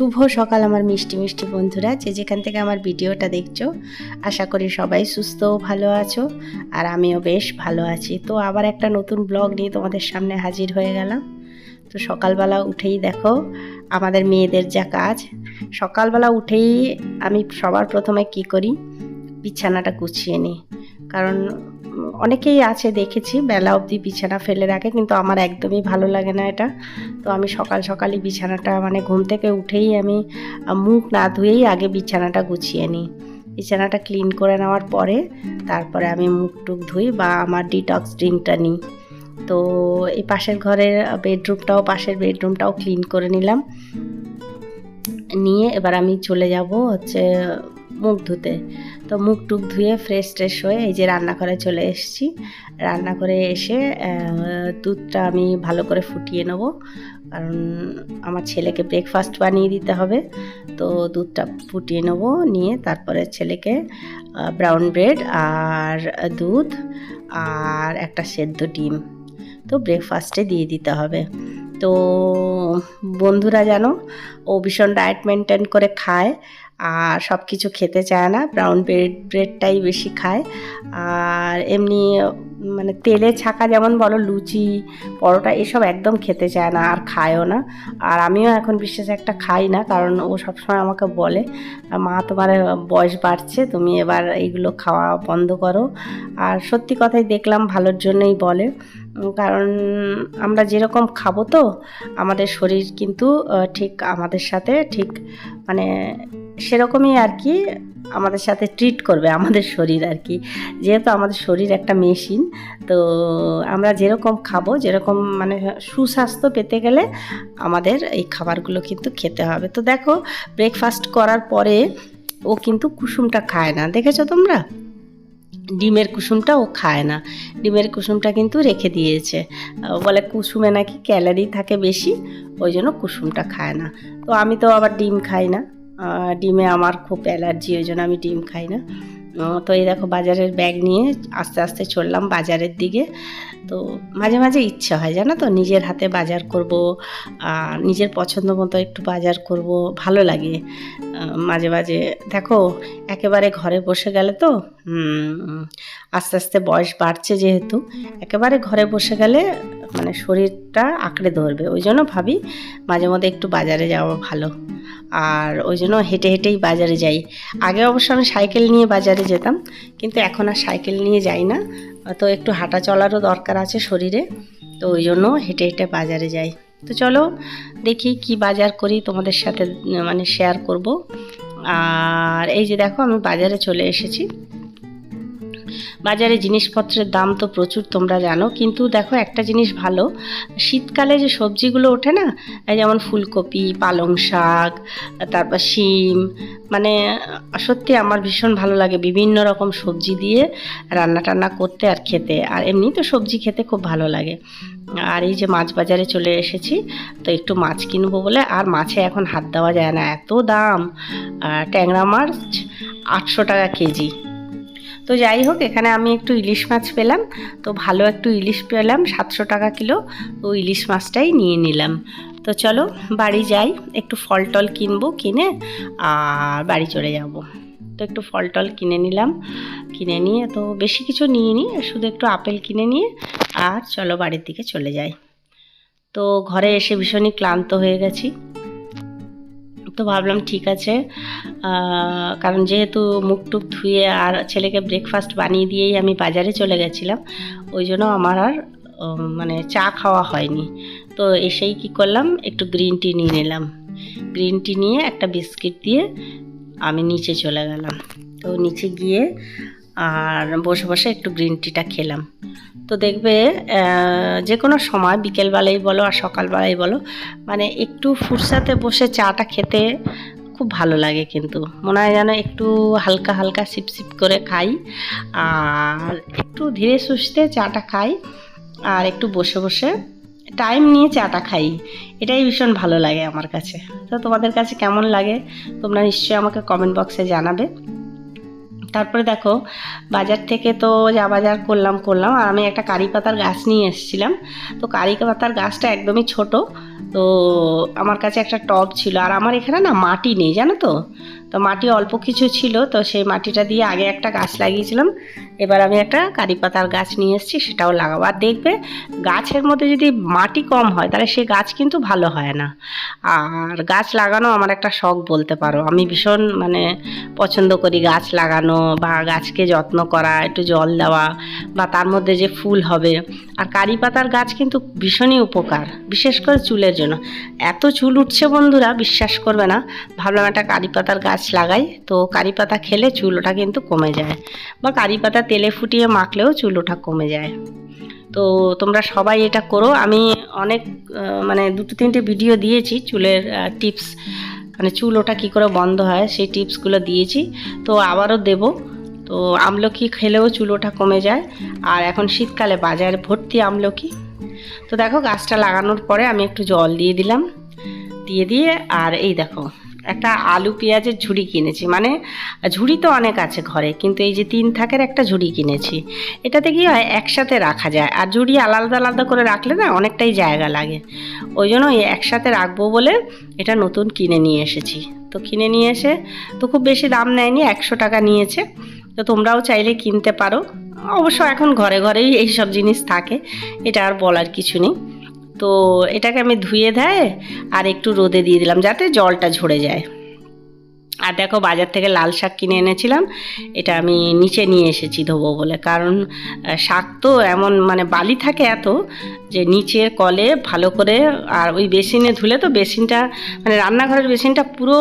শুভ সকাল আমার মিষ্টি মিষ্টি বন্ধুরা। যে যেখান থেকে আমার ভিডিওটা দেখছ, আশা করি সবাই সুস্থ ভালো আছো আর আমিও বেশ ভালো আছি। তো আবার একটা নতুন ব্লগ নিয়ে তোমাদের সামনে হাজির হয়ে গেলাম। তো সকালবেলা উঠেই দেখো, আমাদের মেয়েদের যা কাজ। সকালবেলা উঠেই আমি সবার প্রথমে কি করি, বিছানাটা গুছিয়ে নিই। কারণ অনেকেই আছে, দেখেছি। বেলা অবধি বিছানা ফেলে রাখে, কিন্তু আমার একদমই ভালো লাগে না এটা। তো আমি সকাল সকালই বিছানাটা মানে ঘুম থেকে উঠেই আমি মুখ না ধুয়েই আগে বিছানাটা গুছিয়ে নিই। বিছানাটা ক্লিন করে নেওয়ার পরে, তারপরে আমি মুখ টুক ধুই বা আমার ডিটক্স ড্রিঙ্কটা নিই। তো এই পাশের ঘরের বেডরুমটাও পাশের বেডরুমটাও ক্লিন করে নিলাম। নিয়ে এবার আমি চলে যাব হচ্ছে মুখ ধুতে। তো মুখ টুক ধুয়ে ফ্রেশ ট্রেশ হয়ে এই যে রান্নাঘরে চলে এসেছি। রান্নাঘরে এসে দুধটা আমি ভালো করে ফুটিয়ে নেব। কারণ আমার ছেলেকে ব্রেকফাস্ট বানিয়ে দিতে হবে। তো দুধটা ফুটিয়ে নেব, নিয়ে তারপরে ছেলেকে ব্রাউন ব্রেড আর দুধ আর একটা সেদ্ধ ডিম। তো ব্রেকফাস্টে দিয়ে দিতে হবে। তো বন্ধুরা জানো, ও ভীষণ ডায়েট মেনটেন করে খায়। আর সব কিছু খেতে চায় না ব্রাউন ব্রেড ব্রেডটাই বেশি খায়। আর এমনি মানে তেলে ছাকা যেমন বলো লুচি, পরোটা, এসব একদম খেতে চায় না, আর খায়ও না। আর আমিও এখন বিশেষ একটা খাই না, কারণ ও সবসময় আমাকে বলে, মা, তোমার বয়স বাড়ছে, তুমি এবার এইগুলো খাওয়া বন্ধ করো। আর সত্যি কথাই দেখলাম ভালোর জন্যই বলে। কারণ আমরা যেরকম খাব তো, আমাদের শরীর কিন্তু ঠিক আমাদের সাথে ঠিক মানে সেরকমই আর কি আমাদের সাথে ট্রিট করবে, আমাদের শরীর আর কি। যেহেতু আমাদের শরীর একটা মেশিন তো আমরা যেরকম খাব, যেরকম মানে সুস্বাস্থ্য পেতে গেলে আমাদের এই খাবারগুলো কিন্তু খেতে হবে। তো দেখো ব্রেকফাস্ট করার পরে ও কিন্তু কুসুমটা খায় না। দেখেছ তোমরা? ডিমের কুসুমটা ও খায় না। ডিমের কুসুমটা কিন্তু রেখে দিয়েছে। বলে কুসুমে নাকি ক্যালারি থাকে বেশি, ওই জন্য কুসুমটা খায় না। তো আমি তো আবার ডিম খাই না। ডিমে আমার খুব অ্যালার্জি, ওই জন্য আমি ডিম খাই না। তো এই দেখো বাজারের ব্যাগ নিয়ে আস্তে আস্তে চললাম বাজারের দিকে। তো মাঝে মাঝে ইচ্ছা হয়, জানো তো? নিজের হাতে বাজার করব নিজের পছন্দ মতো একটু বাজার করব, ভালো লাগে। মাঝে মাঝে, দেখো, একেবারে ঘরে বসে গেলে তো আস্তে আস্তে বয়স বাড়ছে যেহেতু, একেবারে ঘরে বসে গেলে মানে শরীরটা আঁকড়ে ধরবে। ওই জন্য ভাবি মাঝে মধ্যে একটু বাজারে যাওয়া ভালো। আর ওই জন্য হেঁটে হেঁটেই বাজারে যাই। আগে অবশ্য আমি সাইকেল নিয়ে বাজারে যেতাম, কিন্তু এখন আর সাইকেল নিয়ে যাই না। তো একটু হাঁটা চলারও দরকার আছে শরীরে, তো ওই জন্য হেঁটে হেঁটে বাজারে যাই। তো চলো দেখি কি বাজার করি, তোমাদের সাথে মানে শেয়ার করব। আর এই যে দেখো আমি বাজারে চলে এসেছি। বাজারে জিনিসপত্রের দাম তো প্রচুর তোমরা জানো, কিন্তু দেখো একটা জিনিস ভালো, শীতকালে যে সবজিগুলো ওঠে না যেমন ফুলকপি, পালং শাক, তারপর শিম মানে সত্যি আমার ভীষণ ভালো লাগে বিভিন্ন রকম সবজি দিয়ে রান্না টান্না করতে আর খেতে, আর এমনি তো সবজি খেতে খুব ভালো লাগে। আর এই যে মাছ বাজারে চলে এসেছি, তো একটু মাছ কিনবো বলে, আর মাছে এখন হাত দেওয়া যায় না, এত দাম। ট্যাংরা মাছ আটশো টাকা কেজি। তো যাই হোক, এখানে আমি একটু ইলিশ মাছ পেলাম। তো ভালো একটু ইলিশ পেলাম, সাতশো টাকা কিলো। তো ইলিশ মাছটাই নিয়ে নিলাম। তো চলো, বাড়ি যাই। একটু ফল টল কিনবো, কিনে আর বাড়ি চলে যাব। তো একটু ফল টল কিনে নিলাম। কিনে নিয়ে তো বেশি কিছু নিয়ে নিই শুধু একটু আপেল কিনে নিয়ে আর চলো বাড়ির দিকে চলে যাই। তো ঘরে এসে ভীষণই ক্লান্ত হয়ে গেছি। তো ভাবলাম ঠিক আছে। কারণ যেহেতু মুখ টুক ধুয়ে আর ছেলেকে ব্রেকফাস্ট বানিয়ে দিয়েই আমি বাজারে চলে গেছিলাম, ওই জন্য আমার আর মানে চা খাওয়া হয়নি। তো এসেই কি করলাম, একটু গ্রিন টি নিয়ে নিলাম। গ্রিন টি নিয়ে একটা বিস্কিট দিয়ে আমি নিচে চলে গেলাম। তো নিচে গিয়ে আর বসে বসে একটু গ্রিন টিটা খেলাম। তো দেখবে যে কোনো সময়, বিকেলবেলাই বলো আর সকালবেলাই বলো মানে একটু ফুরসাতে বসে চাটা খেতে খুব ভালো লাগে কিন্তু। মনে হয় যেন একটু হালকা হালকা সিপ সিপ করে খাই, আর একটু ধীরে সুস্থে চাটা খাই, আর একটু বসে বসে টাইম নিয়ে চাটা খাই। এটাই ভীষণ ভালো লাগে আমার কাছে। তো তোমাদের কাছে কেমন লাগে, তোমরা নিশ্চয়ই আমাকে কমেন্ট বক্সে জানাবে। তারপরে দেখো, বাজার থেকে তো যা বাজার করলাম করলাম। আর আমি একটা কারি পাতার গাছ নিয়ে এসেছিলাম। তো কারি পাতার গাছটা একদমই ছোট। তো আমার কাছে একটা টব ছিল। আর আমার এখানে না মাটি নেই, জানো তো? তো মাটি অল্প কিছু ছিল। তো সেই মাটিটা দিয়ে আগে একটা গাছ লাগিয়েছিলাম। এবার আমি একটা কারি পাতার গাছ নিয়ে এসেছি, সেটাও লাগাবো। আর দেখবে, গাছের মধ্যে যদি মাটি কম হয়, তাহলে সে গাছ কিন্তু ভালো হয় না। আর গাছ লাগানো আমার একটা শখ বলতে পারো। আমি ভীষণ মানে পছন্দ করি গাছ লাগানো বা গাছকে যত্ন করা, একটু জল দেওয়া বা তার মধ্যে যে ফুল হবে। আর কারি পাতার গাছ কিন্তু ভীষণই উপকার, বিশেষ করে চুলের জন্য। এত চুল উঠছে বন্ধুরা, বিশ্বাস করবে না। ভাবলাম একটা কারি পাতার গাছ লাগাই, তো কারি পাতা খেলে চুল ওঠা কিন্তু কমে যায় বা কারি পাতা তেলে ফুটিয়ে মাখলেও চুল ওঠা কমে যায়। তো তোমরা সবাই এটা করো। আমি অনেক মানে দুটো তিনটে ভিডিও দিয়েছি চুলের টিপস মানে চুল ওটা কী করে বন্ধ হয় সেই টিপসগুলো দিয়েছি। তো আবারও দেব। তো আমলকি খেলেও চুল ওঠা কমে যায়। আর এখন শীতকালে বাজারে ভর্তি আমলকি। তো দেখো গাছটা লাগানোর পরে আমি একটু জল দিয়ে দিলাম। দিয়ে দিয়ে আর এই দেখো। একটা আলু পেঁয়াজের ঝুড়ি কিনেছি। মানে ঝুড়ি তো অনেক আছে ঘরে, কিন্তু এই যে তিন থাকের একটা ঝুড়ি কিনেছি। এটাতে কি হয়, একসাথে রাখা যায়। আর ঝুড়ি আলাদা আলাদা করে রাখলে না অনেকটাই জায়গা লাগে। ওই জন্য একসাথে রাখব বলে এটা নতুন কিনে নিয়ে এসেছি। তো কিনে নিয়ে এসে তো খুব বেশি দাম নেয়নি, একশো টাকা নিয়েছে। তো তোমরাও চাইলে কিনতে পারো। অবশ্য এখন ঘরে ঘরেই এই সব জিনিস থাকে, এটা আর বলার কিছু নেই। তো এটাকে আমি ধুয়ে দেয় আর একটু রোদে দিয়ে দিলাম যাতে জলটা ঝরে যায়। আর দেখো বাজার থেকে লাল শাক কিনে এনেছিলাম, এটা আমি নিচে নিয়ে এসেছি ধোবো বলে। কারণ শাক তো এমন মানে বালি থাকে এত যে নিচের কলে ভালো করে আর ওই বেসিনে ধুলে তো বেসিনটা মানে রান্নাঘরের বেসিনটা পুরো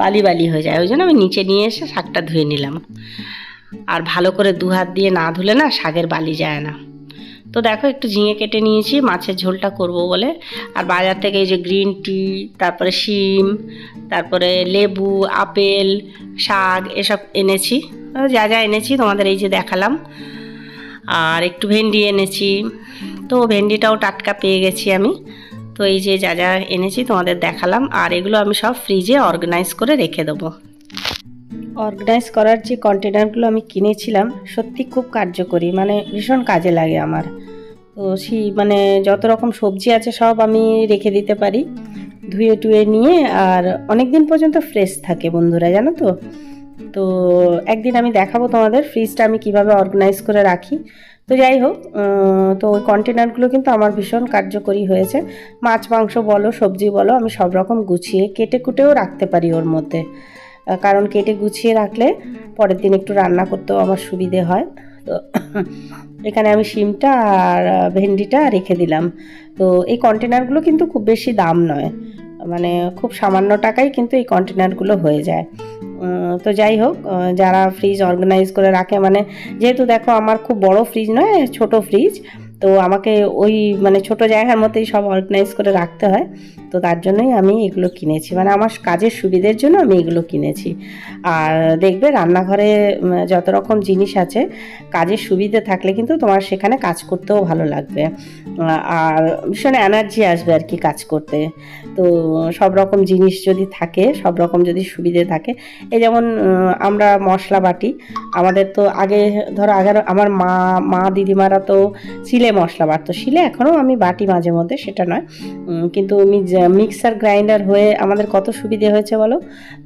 বালি বালি হয়ে যায়। ওই জন্য আমি নিচে নিয়ে এসে শাকটা ধুয়ে নিলাম। আর ভালো করে দু হাত দিয়ে না ধুলে না শাকের বালি যায় না। তো দেখো একটু ঝিঙে কেটে নিয়েছি, মাছের ঝোলটা করব বলে। আর বাজার থেকে এই যে গ্রিন টি তারপরে শিম, তারপরে লেবু, আপেল, শাক, এসব এনেছি। যা যা এনেছি তোমাদের এই যে দেখালাম। আর একটু ভেন্ডি এনেছি। তো ভেন্ডিটাও টাটকা পেয়ে গেছি আমি। তো এই যে যা যা এনেছি তোমাদের দেখালাম। আর এগুলো আমি সব ফ্রিজে অর্গানাইজ করে রেখে দেবো। অর্গানাইজ করার যে কন্টেনারগুলো আমি কিনেছিলাম, সত্যি খুব কার্যকরী মানে ভীষণ কাজে লাগে আমার। তো সেই মানে যত রকম সবজি আছে সব আমি রেখে দিতে পারি, ধুয়ে টুয়ে নিয়ে, আর অনেক দিন পর্যন্ত ফ্রেশ থাকে বন্ধুরা, জানো তো? তো একদিন আমি দেখাবো তোমাদের ফ্রিজটা আমি কীভাবে অর্গানাইজ করে রাখি। তো যাই হোক তো ওই কন্টেনারগুলো কিন্তু আমার ভীষণ কার্যকরী হয়েছে। মাছ, মাংস বলো, সবজি বলো, আমি সব রকম গুছিয়ে, কেটে কুটেও রাখতে পারি ওর মধ্যে। কারণ কেটে গুছিয়ে রাখলে পরের দিন একটু রান্না করতেও আমার সুবিধে হয়। তো এখানে আমি শিমটা আর ভেন্ডিটা রেখে দিলাম। তো এই কন্টেনারগুলো কিন্তু খুব বেশি দাম নয়। মানে খুব সামান্য টাকায় কিন্তু এই কন্টেনারগুলো হয়ে যায়। তো যাই হোক যারা ফ্রিজ অর্গানাইজ করে রাখে মানে যেহেতু দেখো আমার খুব বড় ফ্রিজ নয়, ছোট ফ্রিজ তো আমাকে ওই মানে ছোট জায়গার মতোই সব অর্গানাইজ করে রাখতে হয়। তো তার জন্যই আমি এগুলো কিনেছি। মানে আমার কাজের সুবিধের জন্য আমি এগুলো কিনেছি। আর দেখবে রান্নাঘরে যত রকম জিনিস আছে, কাজের সুবিধে থাকলে কিন্তু তোমার সেখানে কাজ করতেও ভালো লাগবে। আর ভীষণ এনার্জি আসবে আর কি কাজ করতে। তো সব রকম জিনিস যদি থাকে, সব রকম যদি সুবিধে থাকে, এই যেমন আমরা মশলা বাটি আমাদের তো আগে ধরো আগে আমার মা মা, দিদিমারা তো শিলে মশলা বাড়তো শিলে এখনও আমি বাটি মাঝে মধ্যে, সেটা নয়। কিন্তু মিক্সার গ্রাইন্ডার হয়ে আমাদের কত সুবিধে হয়েছে বলো?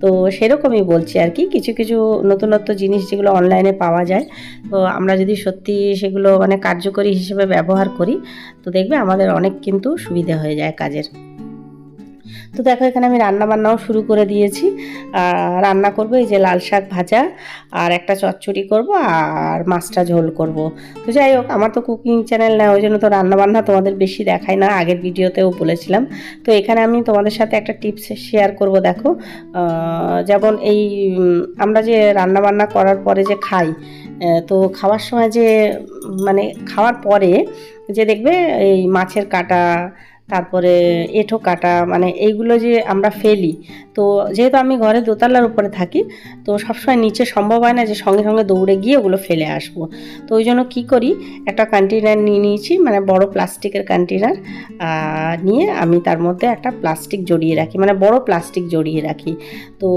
তো সেরকমই বলছি আর কি, কিছু কিছু নতুনত্ব জিনিস যেগুলো অনলাইনে পাওয়া যায়, তো আমরা যদি সত্যি সেগুলো মানে কার্যকরী হিসেবে ব্যবহার করি, তো দেখবে আমাদের অনেক কিন্তু সুবিধে হয়ে যায় কাজের। তো দেখো, এখানে আমি রান্না বান্নাও শুরু করে দিয়েছি। রান্না করব এই যে লাল শাক ভাজা, আর একটা চচ্চড়ি করব, আর মাছটা ঝোল করব। তো যাই হোক, আমার তো কুকিং চ্যানেল না, ওই জন্য তো রান্না বান্না তোমাদের বেশি দেখায় না, আগের ভিডিওতেও বলেছিলাম। তো এখানে আমি তোমাদের সাথে একটা টিপস শেয়ার করব, দেখো। যেমন এই আমরা যে রান্না বান্না করার পরে যে খাই তো খাওয়ার সময় যে মানে খাওয়ার পরে যে দেখবে এই মাছের কাটা তারপরে এঁঠো কাটা মানে এইগুলো যে আমরা ফেলি তো যেহেতু আমি ঘরে দোতলার উপরে থাকি, তো সবসময় নিচে সম্ভব হয় না যে সঙ্গে সঙ্গে দৌড়ে গিয়ে ওগুলো ফেলে আসব। তো ওই জন্য কী করি, একটা কন্টেনার নিয়ে নিয়েছি মানে বড় প্লাস্টিকের কন্টেনার নিয়ে আমি তার মধ্যে একটা প্লাস্টিক জড়িয়ে রাখি মানে বড় প্লাস্টিক জড়িয়ে রাখি। তো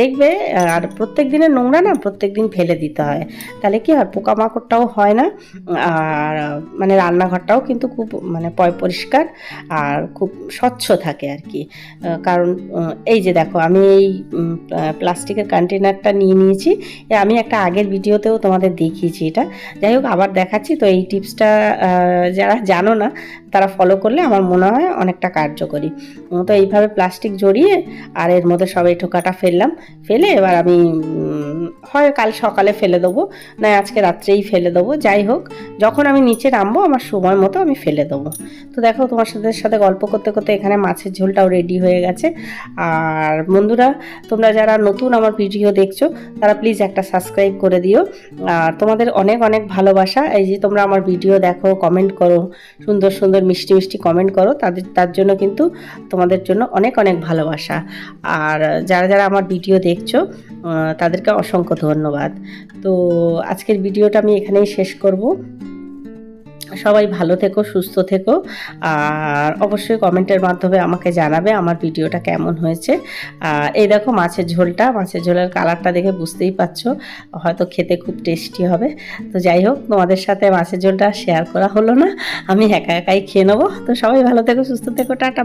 দেখবে, আর প্রত্যেক দিনের নোংরা না প্রত্যেক দিন ফেলে দিতে হয়। তাহলে কি হয়, পোকামাকড়টাও হয় না, আর মানে রান্নাঘরটাও কিন্তু খুব মানে পয়, পরিষ্কার আর খুব স্বচ্ছ থাকে আর কি। কারণ এই যে দেখো, আমি এই প্লাস্টিকের কন্টেনারটা নিয়ে নিয়েছি। আমি একটা আগের ভিডিওতেও তোমাদের দেখিয়েছি এটা। যাই হোক, আবার দেখাচ্ছি। তো এই টিপসটা যারা জানো না, তারা ফলো করলে আমার মনে হয় অনেকটা কার্যকরী। তো এইভাবে প্লাস্টিক জড়িয়ে, আর এর মধ্যে সব এই ঠোকাটা ফেললাম। ফেলে এবার আমি হয় কাল সকালে ফেলে দেবো, না আজকে রাত্রেই ফেলে দেবো। যাই হোক, যখন আমি নিচে নামবো, আমার সময় মতো আমি ফেলে দেবো। তো দেখো, তোমার সাথে সাথে গল্প করতে করতে এখানে মাছের ঝোলটাও রেডি হয়ে গেছে। আর বন্ধুরা, তোমরা যারা নতুন আমার ভিডিও দেখছ, তারা প্লিজ একটা সাবস্ক্রাইব করে দিও। আর তোমাদের অনেক অনেক ভালোবাসা। এই যে তোমরা আমার ভিডিও দেখো কমেন্ট করো, সুন্দর সুন্দর মিষ্টি মিষ্টি কমেন্ট করো, তাদের, তার জন্য কিন্তু তোমাদের জন্য অনেক অনেক ভালোবাসা। আর যারা যারা আমার ভিডিও দেখছ তাদেরকে অসংখ্য ধন্যবাদ। তো আজকের ভিডিওটা আমি এখানেই শেষ করব। সবাই ভালো থেকো, সুস্থ থেকো। আর অবশ্যই কমেন্টের মাধ্যমে আমাকে জানাবে আমার ভিডিওটা কেমন হয়েছে। এই দেখো মাছের ঝোলটা, মাছের ঝোলের কালারটা দেখে বুঝতেই পারছ। হয়তো খেতে খুব টেস্টি হবে। তো যাই হোক, তোমাদের সাথে মাছের ঝোলটা শেয়ার করা হলো না। আমি একা একাই খেয়ে নেব। তো সবাই ভালো থেকো, সুস্থ থেকো, টাটা